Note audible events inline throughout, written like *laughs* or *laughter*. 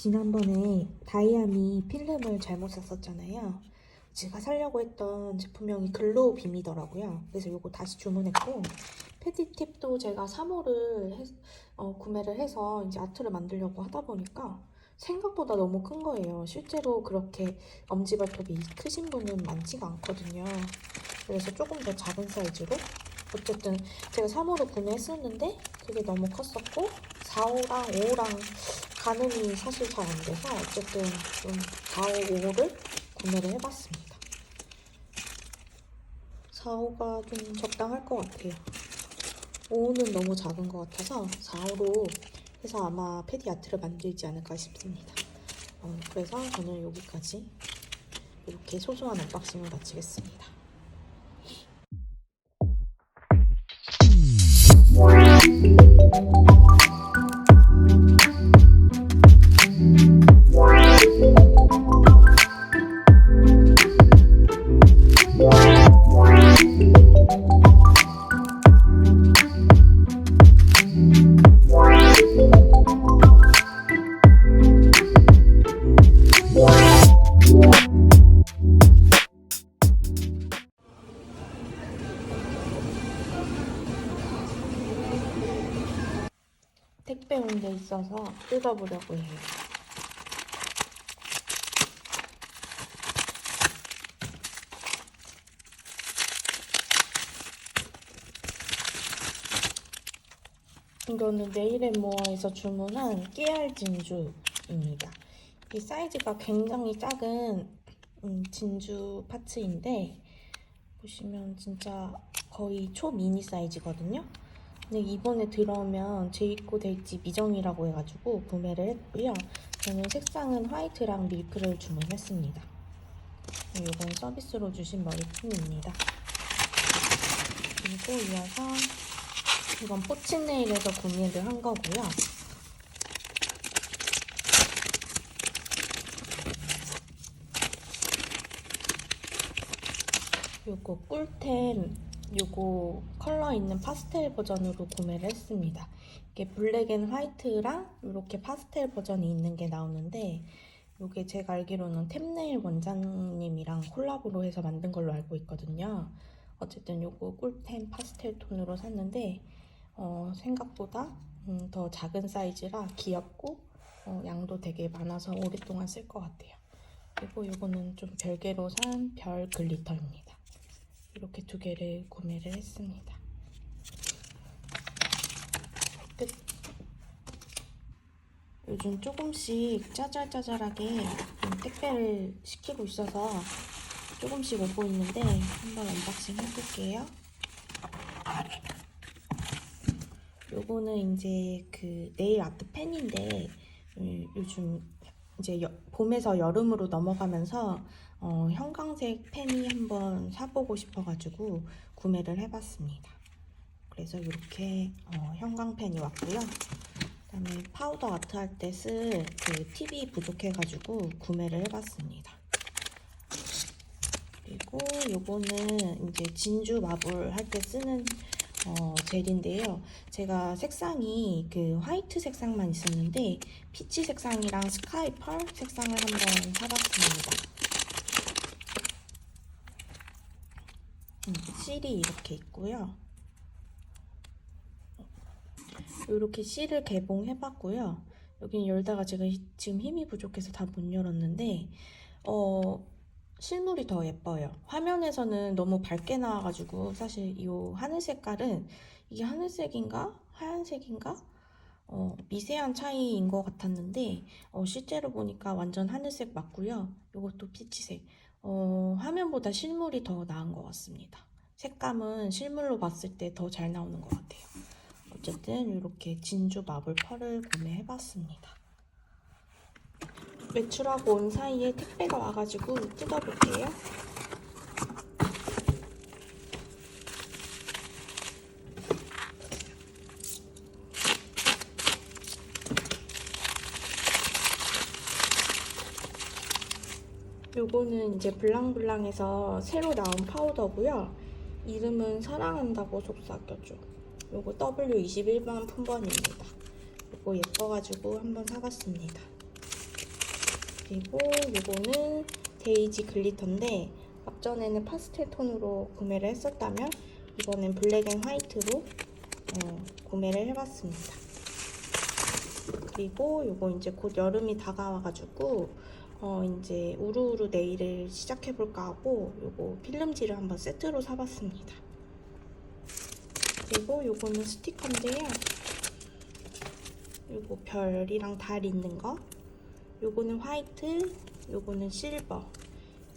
전에 다이아미 필름을 잘못 샀었잖아요. 제가 사려고 했던 제품명이 글로우 빔이더라고요. 그래서 이거 다시 주문했고 패디팁도 제가 3호를 어, 구매를 해서 이제 아트를 만들려고 하다 보니까 생각보다 너무 큰 거예요. 실제로 그렇게 엄지발톱이 크신 분은 많지가 않거든요. 그래서 조금 더 작은 사이즈로 어쨌든 제가 3호를 구매했었는데 그게 너무 컸었고 4호랑 5호랑 가늠이 사실 잘 안 돼서 어쨌든 좀 4호, 5호를 구매를 해봤습니다. 4호가 좀 적당할 것 같아요. 5호는 너무 작은 것 같아서 4호로 해서 아마 패디 아트를 만들지 않을까 싶습니다. 어, 그래서 저는 여기까지 이렇게 소소한 언박싱을 마치겠습니다. 택배 온게 있어서 뜯어보려고 해요. 이거는 네일앤모어에서 주문한 깨알 진주입니다. 이 사이즈가 굉장히 작은 음, 진주 파츠인데 보시면 진짜 거의 초미니 사이즈거든요. 근데 이번에 들어오면 재입고 될지 미정이라고 해가지고 구매를 했고요. 저는 색상은 화이트랑 밀크를 주문했습니다. 이건 서비스로 주신 머리핀입니다. 그리고 이어서 이건 포치네일에서 구매를 한 거고요. 요거 꿀템 요거 컬러 있는 파스텔 버전으로 구매를 했습니다. 이게 블랙 앤 화이트랑 이렇게 파스텔 버전이 있는 게 나오는데 요게 제가 알기로는 템네일 원장님이랑 콜라보로 해서 만든 걸로 알고 있거든요. 어쨌든 요거 꿀템 파스텔 톤으로 샀는데 어, 생각보다 음, 더 작은 사이즈라 귀엽고 어, 양도 되게 많아서 오랫동안 쓸 것 같아요. 그리고 요거는 좀 별개로 산 별 글리터입니다. 이렇게 두 개를 구매를 했습니다. 끝. 요즘 조금씩 짜잘짜잘하게 좀 택배를 시키고 있어서 조금씩 오고 있는데 한번 언박싱 해볼게요. 요거는 이제 그 네일 아트 펜인데 음, 요즘 이제 여- 봄에서 여름으로 넘어가면서 어, 형광색 펜이 한번 사보고 싶어가지고 구매를 해봤습니다. 그래서 이렇게 어, 형광펜이 왔고요. 그다음에 파우더 아트 할 때 쓸 그 팁이 부족해가지고 구매를 해봤습니다. 그리고 요거는 이제 진주 마블 할 때 쓰는 어, 젤인데요. 제가 색상이 그 화이트 색상만 있었는데 피치 색상이랑 스카이 펄 색상을 한번 사봤습니다. 실이 이렇게 있고요. 이렇게 실을 개봉해봤고요. 여기는 열다가 제가 히- 지금 힘이 부족해서 다 못 열었는데 어, 실물이 더 예뻐요. 화면에서는 너무 밝게 나와가지고 사실 이 하늘 색깔은 이게 하늘색인가 하얀색인가 어, 미세한 차이인 것 같았는데 어, 실제로 보니까 완전 하늘색 맞고요. 이것도 피치색. 어, 화면보다 실물이 더 나은 것 같습니다. 색감은 실물로 봤을 때 더 잘 나오는 것 같아요. 어쨌든 이렇게 진주 마블 펄을 구매해봤습니다. 외출하고 온 사이에 택배가 와가지고 뜯어볼게요. 요거는 이제 블랑블랑에서 새로 나온 파우더고요. 이름은 사랑한다고 속삭여줘. 요거 W21번 품번입니다. 요거 예뻐가지고 한번 사봤습니다. 그리고 이거는 데이지 글리터인데 앞전에는 파스텔 톤으로 구매를 했었다면 이번엔 블랙 앤 화이트로 어, 구매를 해봤습니다. 그리고 이거 이제 곧 여름이 다가와가지고 어 이제 우루우루 네일을 시작해볼까 하고 요거 필름지를 한번 세트로 사봤습니다. 그리고 요거는 스티커인데요. 요거 별이랑 달 있는 거. 요거는 화이트, 요거는 실버.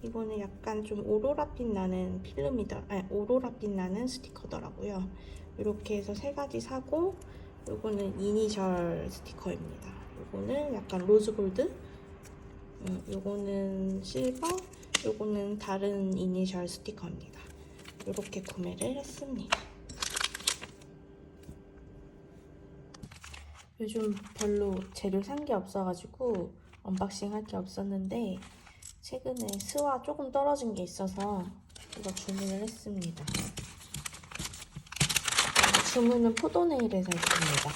이거는 약간 좀 오로라빛 나는 필름이더, 아니 오로라빛 나는 스티커더라고요. 이렇게 해서 세 가지 사고 요거는 이니셜 스티커입니다. 요거는 약간 로즈골드, 음, 요거는 실버, 요거는 다른 이니셜 스티커입니다. 이렇게 구매를 했습니다. 요즘 별로 재료 산 게 없어가지고 언박싱 할 게 없었는데 최근에 스와 조금 떨어진 게 있어서 이거 주문을 했습니다. 주문은 포도네일에서 했습니다.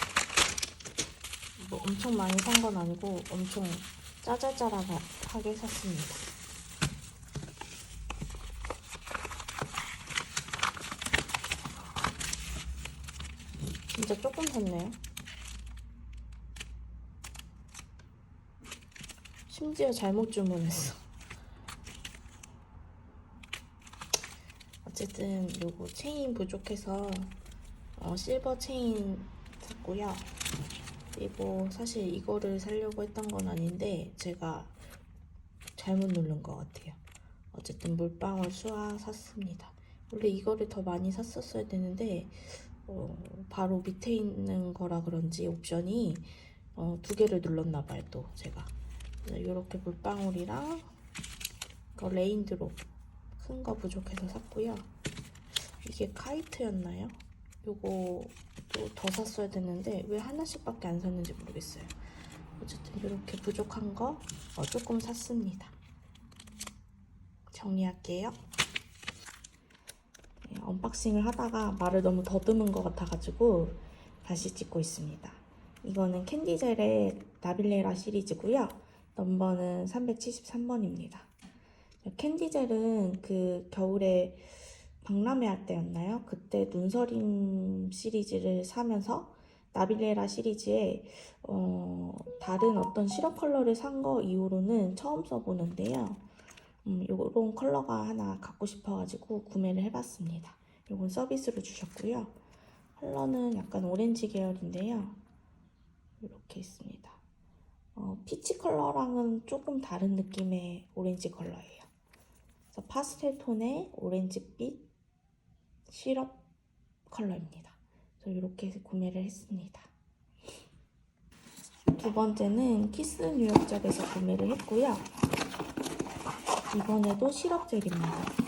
뭐 엄청 많이 산 건 아니고 엄청 짜잘짜잘하게 샀습니다. 진짜 조금 샀네요. 심지어 잘못 주문했어. 어쨌든 요거 체인 부족해서 어, 실버 체인 샀고요. 그리고 사실 이거를 사려고 했던 건 아닌데 제가 잘못 누른 것 같아요. 어쨌든 물방울 수화 샀습니다. 원래 이거를 더 많이 샀었어야 되는데 어, 바로 밑에 있는 거라 그런지 옵션이 어, 두 개를 눌렀나 봐요 또 제가 이렇게 물방울이랑 그 레인드롭 큰 거 부족해서 샀고요. 이게 카이트였나요? 요거 또 더 샀어야 됐는데 왜 하나씩밖에 안 샀는지 모르겠어요. 어쨌든 이렇게 부족한 거 어, 조금 샀습니다. 정리할게요. 네, 언박싱을 하다가 말을 너무 더듬은 것 같아가지고 다시 찍고 있습니다. 이거는 캔디젤의 나빌레라 시리즈고요. 넘버는 373번입니다. 캔디젤은 그 겨울에 박람회 할 때였나요? 그때 눈서림 시리즈를 사면서 나빌레라 시리즈에 어, 다른 어떤 시럽 컬러를 산 거 이후로는 처음 써보는데요. 음, 요런 컬러가 하나 갖고 싶어가지고 구매를 해봤습니다. 요건 서비스로 주셨고요. 컬러는 약간 오렌지 계열인데요. 이렇게 있습니다. 어, 피치 컬러랑은 조금 다른 느낌의 오렌지 컬러예요. 파스텔 톤의 오렌지빛 시럽 컬러입니다. 그래서 이렇게 구매를 했습니다. 두 번째는 키스 뉴욕점에서 구매를 했고요. 이번에도 시럽 젤입니다.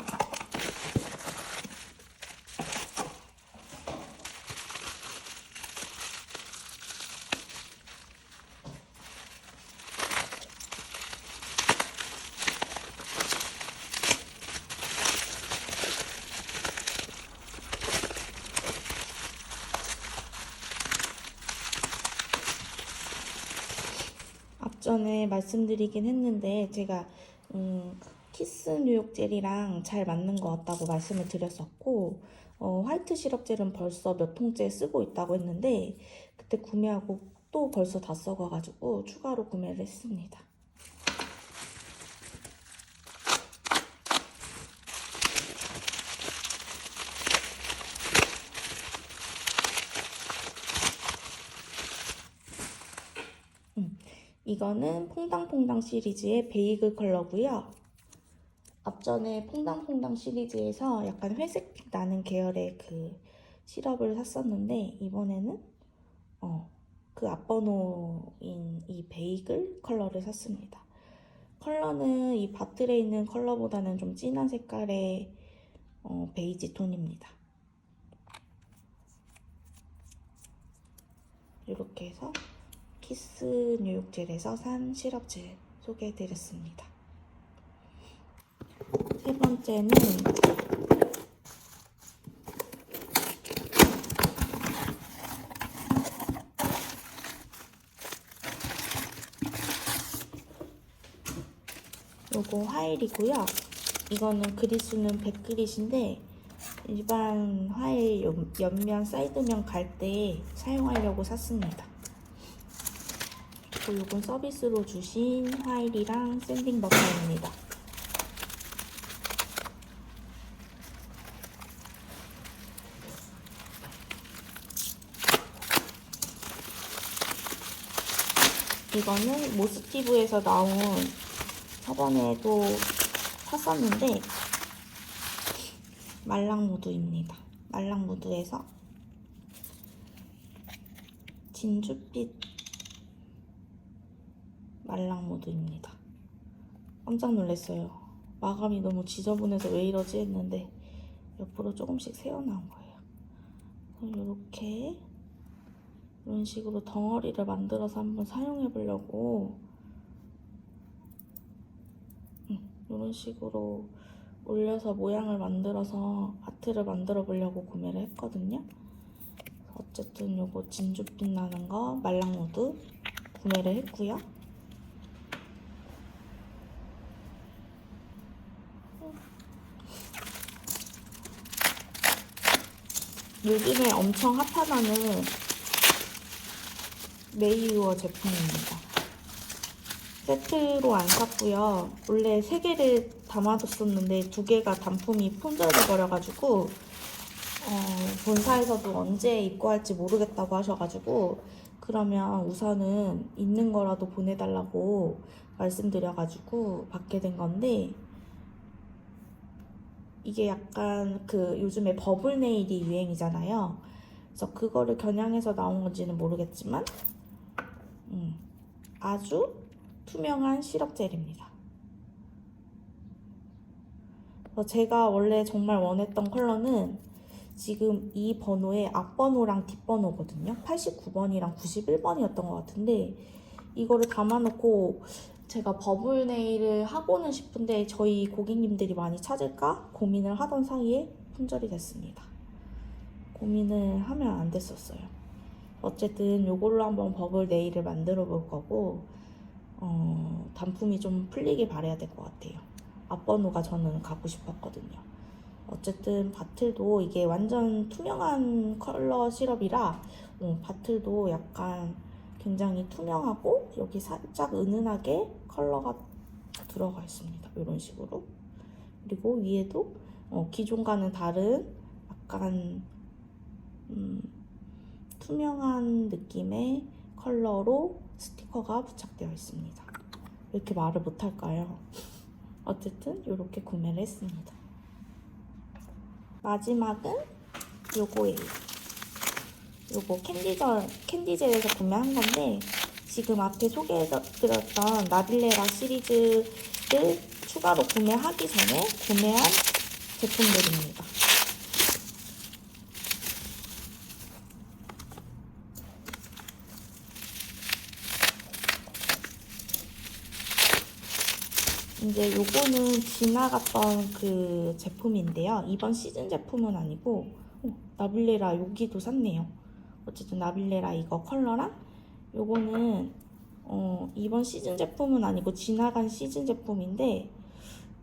앞 전에 말씀드리긴 했는데 제가 음, 키스 뉴욕 젤이랑 잘 맞는 것 같다고 말씀을 드렸었고 어, 화이트 시럽 젤은 벌써 몇 통째 쓰고 있다고 했는데 그때 구매하고 또 벌써 다 썩어가지고 추가로 구매를 했습니다. 이거는 퐁당퐁당 시리즈의 베이글 컬러고요. 앞전에 퐁당퐁당 시리즈에서 약간 회색빛 나는 계열의 그 시럽을 샀었는데 이번에는 어, 그 앞번호인 이 베이글 컬러를 샀습니다. 컬러는 이 바틀에 있는 컬러보다는 좀 진한 색깔의 어, 베이지 톤입니다. 이렇게 해서 키스 뉴욕젤에서 산 시럽젤 소개해드렸습니다. 세 번째는 요거 화일이고요. 이거는 그리스는 100그릿인데 일반 화일 옆- 옆면 사이드면 갈 때 사용하려고 샀습니다. 그리고 요건 서비스로 주신 화일이랑 샌딩 버터입니다. 이거는 모스티브에서 나온 저번에도 샀었는데 말랑무드입니다. 말랑무드에서 진주빛 말랑무드입니다. 깜짝 놀랐어요. 마감이 너무 지저분해서 왜 이러지 했는데 옆으로 조금씩 새어나온 거예요. 이렇게 이런 식으로 덩어리를 만들어서 한번 사용해 보려고 이런 식으로 올려서 모양을 만들어서 아트를 만들어 보려고 구매를 했거든요. 어쨌든 요거 진주빛 나는 거 말랑무드 구매를 했고요. 요즘에 엄청 핫하다는 메이유어 제품입니다. 세트로 안 샀고요. 원래 세 개를 담아뒀었는데 두 개가 단품이 품절돼 버려가지고 어, 본사에서도 언제 입고할지 모르겠다고 하셔가지고 그러면 우선은 있는 거라도 보내달라고 말씀드려가지고 받게 된 건데 이게 약간 그 요즘에 버블 네일이 유행이잖아요. 그래서 그거를 겨냥해서 나온 건지는 모르겠지만 음, 아주 투명한 시럽 젤입니다. 제가 원래 정말 원했던 컬러는 지금 이 번호의 앞번호랑 뒷번호거든요. 89번이랑 91번이었던 것 같은데 이거를 담아놓고 제가 버블 네일을 하고는 싶은데 저희 고객님들이 많이 찾을까 고민을 하던 사이에 품절이 됐습니다. 고민을 하면 안 됐었어요. 어쨌든 이걸로 한번 버블 네일을 만들어 볼 거고 어, 단품이 좀 풀리길 바래야 될 것 같아요. 앞번호가 저는 갖고 싶었거든요. 어쨌든 바틀도 이게 완전 투명한 컬러 시럽이라 어, 바틀도 약간 굉장히 투명하고 여기 살짝 은은하게 컬러가 들어가 있습니다. 이런 식으로 그리고 위에도 어, 기존과는 다른 약간 음, 투명한 느낌의 컬러로 스티커가 부착되어 있습니다. 왜 이렇게 말을 못할까요? *laughs* 어쨌든 이렇게 구매를 했습니다. 마지막은 요거예요. 요거 캔디젤, 캔디젤에서 구매한 건데 지금 앞에 소개해드렸던 나빌레라 시리즈를 추가로 구매하기 전에 구매한 제품들입니다. 이제 요거는 지나갔던 그 제품인데요. 이번 시즌 제품은 아니고 어, 나빌레라 여기도 샀네요. 어쨌든 나빌레라 이거 컬러랑 요거는 어, 이번 시즌 제품은 아니고 지나간 시즌 제품인데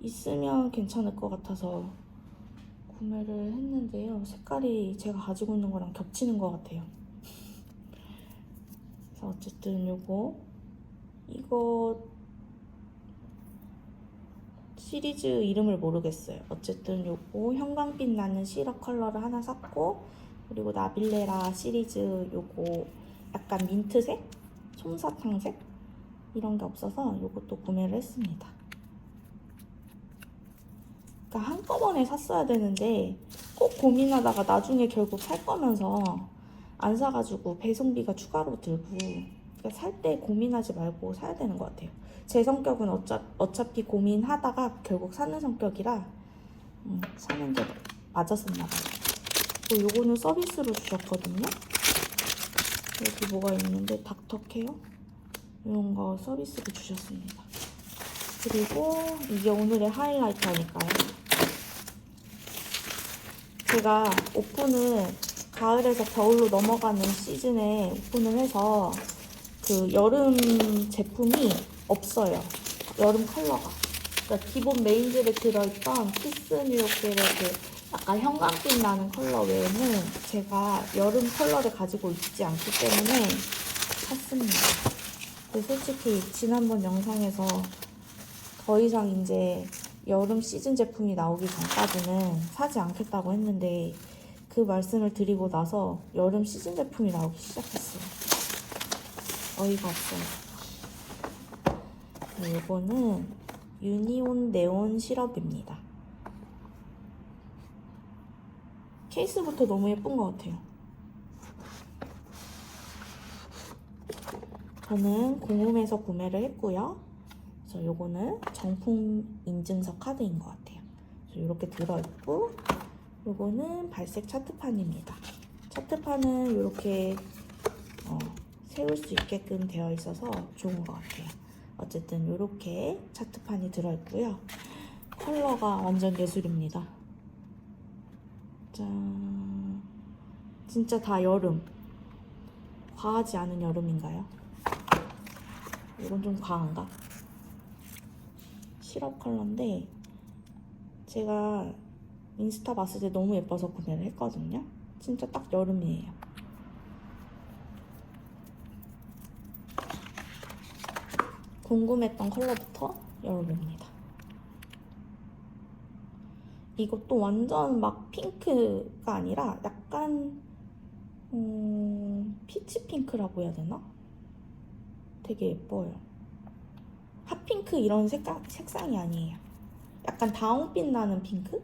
있으면 괜찮을 것 같아서 구매를 했는데요. 색깔이 제가 가지고 있는 거랑 겹치는 것 같아요. 그래서 어쨌든 요거 이거 시리즈 이름을 모르겠어요. 어쨌든 요거 형광빛 나는 시럽 컬러를 하나 샀고 그리고 나빌레라 시리즈 요거 약간 민트색, 솜사탕색 이런 게 없어서 요것도 구매를 했습니다. 그러니까 한꺼번에 샀어야 되는데 꼭 고민하다가 나중에 결국 살 거면서 안 사가지고 배송비가 추가로 들고 그러니까 살 때 고민하지 말고 사야 되는 것 같아요. 제 성격은 어차, 어차피 고민하다가 결국 사는 성격이라 음, 사는 게 맞았었나 봐요. 또 요거는 서비스로 주셨거든요. 여기 뭐가 있는데 닥터케어 이런 거 서비스로 주셨습니다. 그리고 이게 오늘의 하이라이트니까요. 제가 오픈을 가을에서 겨울로 넘어가는 시즌에 오픈을 해서 그 여름 제품이 없어요. 여름 컬러가. 그러니까 기본 메인젤에 들어있던 키스 뉴욕 젤의 그 약간 형광빛 나는 컬러 외에는 제가 여름 컬러를 가지고 있지 않기 때문에 샀습니다. 근데 솔직히 지난번 영상에서 더 이상 이제 여름 시즌 제품이 나오기 전까지는 사지 않겠다고 했는데 그 말씀을 드리고 나서 여름 시즌 제품이 나오기 시작했어요. 어이가 없어요. 네, 이거는 유니온 네온 시럽입니다. 케이스부터 너무 예쁜 것 같아요. 저는 공홈에서 구매를 했고요. 그래서 요거는 정품 인증서 카드인 것 같아요. 그래서 이렇게 들어있고, 요거는 발색 차트판입니다. 차트판은 이렇게 어, 세울 수 있게끔 되어 있어서 좋은 것 같아요. 어쨌든 이렇게 차트판이 들어있고요. 컬러가 완전 예술입니다. 짠. 진짜 다 여름. 과하지 않은 여름인가요? 이건 좀 과한가? 시럽 컬러인데 제가 인스타 봤을 때 너무 예뻐서 구매를 했거든요. 진짜 딱 여름이에요. 궁금했던 컬러부터 열어봅니다. 이것도 완전 막 핑크가 아니라 약간 음, 피치 핑크라고 해야 되나? 되게 예뻐요. 핫핑크 이런 색깔, 색상이 아니에요. 약간 다운빛 나는 핑크?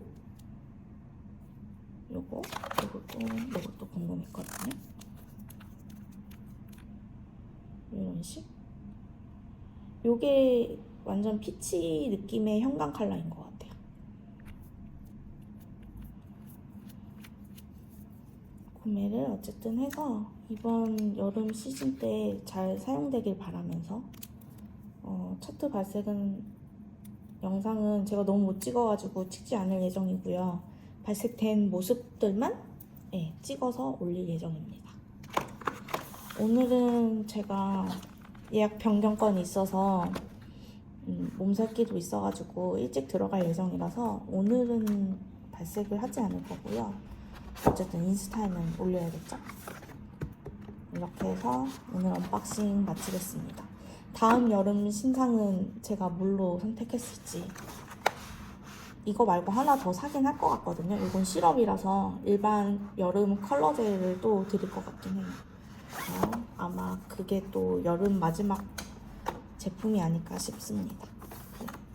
요거, 요것도, 요것도 궁금했거든요. 이런 식. 요게 완전 피치 느낌의 형광 컬러인 것 구매를 어쨌든 해서 이번 여름 시즌 때 잘 사용되길 바라면서 어, 차트 발색은 영상은 제가 너무 못 찍어가지고 찍지 않을 예정이고요. 발색된 모습들만 예, 찍어서 올릴 예정입니다. 오늘은 제가 예약 변경건이 있어서 음, 몸살기도 있어가지고 일찍 들어갈 예정이라서 오늘은 발색을 하지 않을 거고요. 어쨌든 인스타에는 올려야겠죠? 이렇게 해서 오늘 언박싱 마치겠습니다. 다음 여름 신상은 제가 뭘로 선택했을지 이거 말고 하나 더 사긴 할 것 같거든요. 이건 시럽이라서 일반 여름 컬러 젤을 또 드릴 것 같긴 해요. 아마 그게 또 여름 마지막 제품이 아닐까 싶습니다.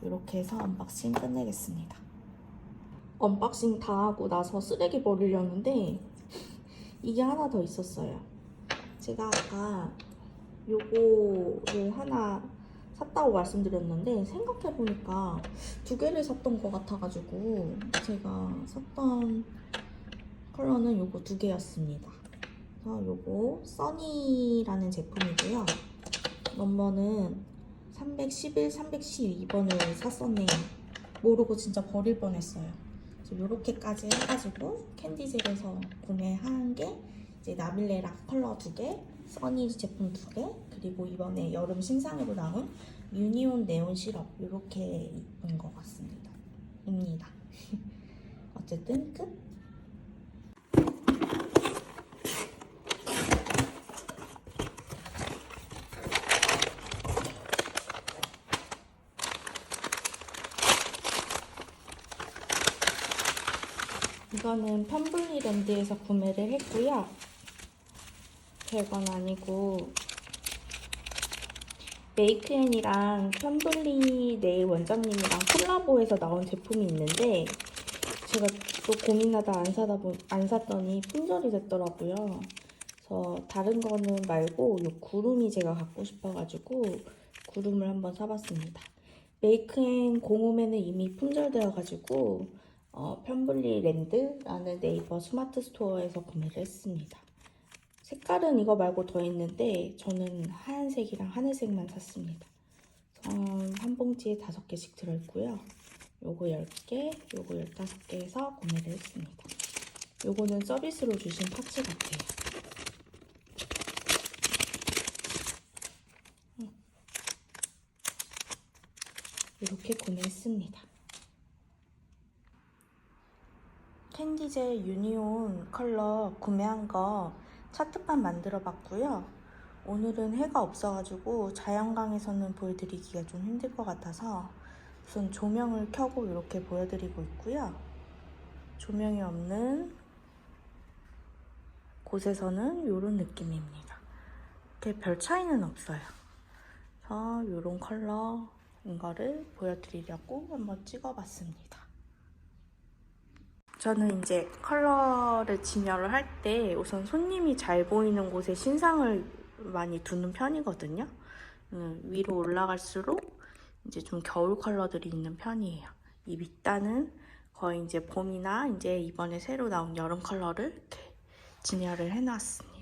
이렇게 해서 언박싱 끝내겠습니다. 언박싱 다 하고 나서 쓰레기 버리려는데 이게 하나 더 있었어요. 제가 아까 요거를 하나 샀다고 말씀드렸는데 생각해보니까 두 개를 샀던 것 같아가지고 제가 샀던 컬러는 요거 두 개였습니다. 그래서 요거 써니라는 제품이고요. 넘버는 311, 312번을 샀었네요. 모르고 진짜 버릴 뻔했어요. 이렇게까지 해가지고 캔디젤에서 구매한 게 이제 나빌레라 컬러 두 개, 써니 제품 두 개, 그리고 이번에 여름 신상으로 나온 유니온 네온 시럽 이렇게 입은 것 같습니다. 입니다. *laughs* 어쨌든 끝. 이거는 텀블리랜드에서 구매를 했고요. 별건 아니고 메이크앤이랑 텀블리 네일 원장님이랑 콜라보해서 나온 제품이 있는데 제가 또 고민하다 안 사다 보, 안 샀더니 품절이 됐더라고요. 그래서 다른 거는 말고 이 구름이 제가 갖고 싶어가지고 구름을 한번 사봤습니다. 메이크앤 공홈에는 이미 품절되어가지고 어, 편블리 랜드라는 네이버 스마트 스토어에서 구매를 했습니다. 색깔은 이거 말고 더 있는데 저는 하얀색이랑 하늘색만 샀습니다. 음, 한 봉지에 다섯 개씩 들어있고요. 요거 10개, 요거 15개 해서 구매를 했습니다. 요거는 서비스로 주신 파츠 같아요. 음. 이렇게 구매했습니다. 캔디젤 유니온 컬러 구매한 거 차트판 만들어 봤고요. 오늘은 해가 없어가지고 자연광에서는 보여드리기가 좀 힘들 것 같아서 우선 조명을 켜고 이렇게 보여드리고 있고요. 조명이 없는 곳에서는 이런 느낌입니다. 이렇게 별 차이는 없어요. 그래서 이런 컬러 인 거를 보여드리려고 한번 찍어봤습니다. 저는 이제 컬러를 진열을 할 때 우선 손님이 잘 보이는 곳에 신상을 많이 두는 편이거든요. 음, 위로 올라갈수록 이제 좀 겨울 컬러들이 있는 편이에요. 이 밑단은 거의 이제 봄이나 이제 이번에 새로 나온 여름 컬러를 이렇게 진열을 해놨습니다.